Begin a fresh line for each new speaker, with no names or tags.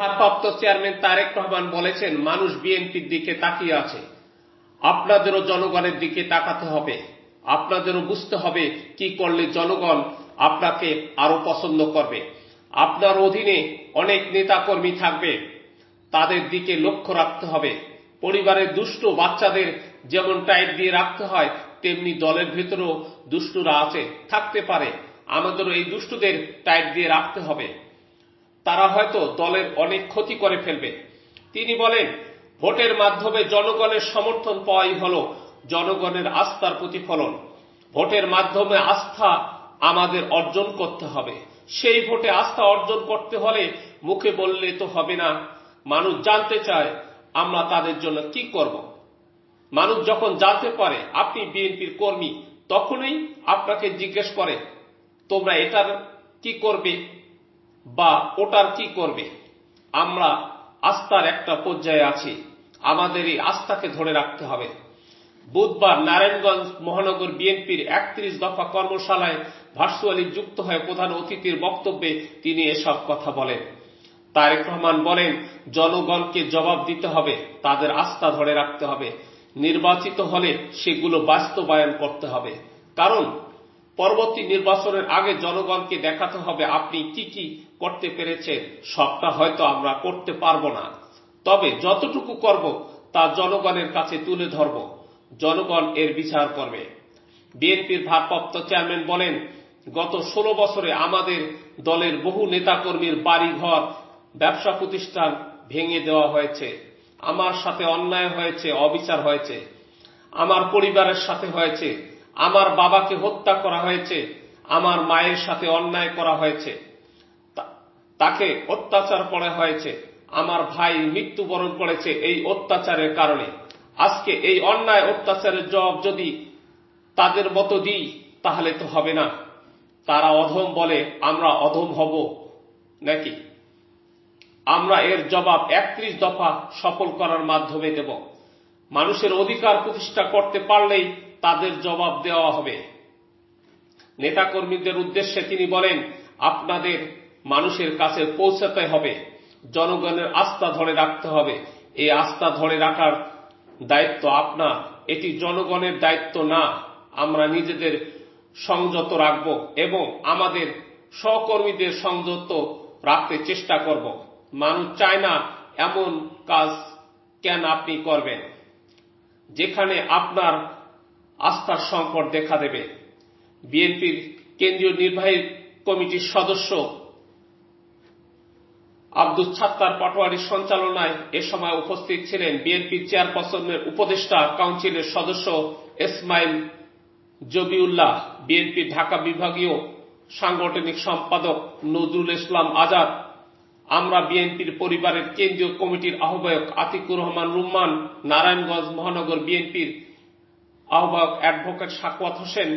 ভারপ্রাপ্ত চেয়ারম্যান তারেক রহমান বলেছেন, মানুষ বিএনপির দিকে তাকিয়ে আছে। আপনাদেরও জনগণের দিকে তাকাতে হবে। আপনাদেরও বুঝতে হবে কি করলে জনগণ আপনাকে আরও পছন্দ করবে। আপনার অধীনে অনেক নেতাকর্মী থাকবে। তাদের দিকে লক্ষ্য রাখতে হবে। পরিবারের দুষ্ট বাচ্চাদের যেমন টাইট দিয়ে রাখতে হয়, তেমনি দলের ভেতরেও দুষ্টুরা আছে, থাকতে পারে। আমাদেরও এই দুষ্টুদের টাইট দিয়ে রাখতে হবে। তারা হয়তো দলের অনেক ক্ষতি করে ফেলবে। তিনি বলেন, ভোটের মাধ্যমে জনগণের সমর্থন পাওয়াই হল জনগণের আস্থার প্রতিফলন। ভোটের মাধ্যমে আস্থা আমাদের অর্জন করতে হবে। সেই ভোটে আস্থা অর্জন করতে হলে মুখে বললে তো হবে না। মানুষ জানতে চায়, আমরা তাদের জন্য কি করব। মানুষ যখন জানতে পারে, আপনি বিএনপির কর্মী, তখনই আপনাকে জিজ্ঞেস করে, তোমরা এটার কি করবে? বা ওটার কি করবে? আমরা আস্থার একটা পর্যায়ে আছি। আমাদের এই আস্থাকে ধরে রাখতে হবে। বুধবার নারায়ণগঞ্জ মহানগর বিএনপির একত্রিশ দফা কর্মশালায় ভার্চুয়ালি যুক্ত হয়ে প্রধান অতিথির বক্তব্যে তিনি এসব কথা বলেন। তারেক রহমান বলেন, জনগণকে জবাব দিতে হবে, তাদের আস্থা ধরে রাখতে হবে। নির্বাচিত হলে সেগুলো বাস্তবায়ন করতে হবে। কারণ, পরবর্তী নির্বাচনের আগে জনগণকে দেখাতে হবে আপনি কি কি করতে পেরেছে, সবটা হয়তো আমরা করতে পারব না। তবে যতটুকু করব, তা জনগণের কাছে তুলে ধরব। জনগণ এর বিচার করবে। বিএনপির ভারপ্রাপ্ত চেয়ারম্যান বলেন, গত ষোলো বছরে আমাদের দলের বহু নেতাকর্মীর বাড়িঘর, ব্যবসা প্রতিষ্ঠান ভেঙে দেওয়া হয়েছে। আমার সাথে অন্যায় হয়েছে, অবিচার হয়েছে। আমার পরিবারের সাথে হয়েছে। আমার বাবাকে হত্যা করা হয়েছে। আমার মায়ের সাথে অন্যায় করা হয়েছে। তাকে অত্যাচার করা হয়েছে। আমার ভাই মৃত্যুবরণ করেছে এই অত্যাচারের কারণে। আজকে এই অন্যায় অত্যাচারের জবাব যদি তাদের মতো দিই, তাহলে তো হবে না। তারা অধম বলে আমরা অধম হব নাকি? আমরা এর জবাব একত্রিশ দফা সফল করার মাধ্যমে দেব। মানুষের অধিকার প্রতিষ্ঠা করতে পারলেই তাদের জবাব দেওয়া হবে। নেতাকর্মীদের উদ্দেশ্যে তিনি বলেন, আপনাদের মানুষের কাছে পৌঁছাতে হবে। জনগণের আস্থা ধরে রাখতে হবে। এই আস্থা ধরে রাখার দায়িত্ব আপনার। এটি জনগণের দায়িত্ব না। আমরা নিজেদের সংযত রাখব এবং আমাদের সহকর্মীদের সংযত রাখতে চেষ্টা করব। মানুষ চায় না এমন কাজ কেন আপনি করবেন? যেখানে আপনার আস্থার সংকট দেখা দেবে। বিএনপির কেন্দ্রীয় নির্বাহী কমিটির সদস্য আব্দুল ছাত্তার পাটোয়ারির সঞ্চালনায় এ সময় উপস্থিত ছিলেন বিএনপি চেয়ারপারসনের উপদেষ্টা কাউন্সিলের সদস্য ইসমাইল জবিউল্লাহ, বিএনপি ঢাকা বিভাগীয় সাংগঠনিক সম্পাদক নজরুল ইসলাম আজাদ, আমরা বিএনপির পরিবারের কেন্দ্রীয় কমিটির আহ্বায়ক আতিকুর রহমান রুম্মান, নারায়ণগঞ্জ মহানগর বিএনপির আহ্বায়ক অ্যাডভোকেট সাকুয়াত হোসেন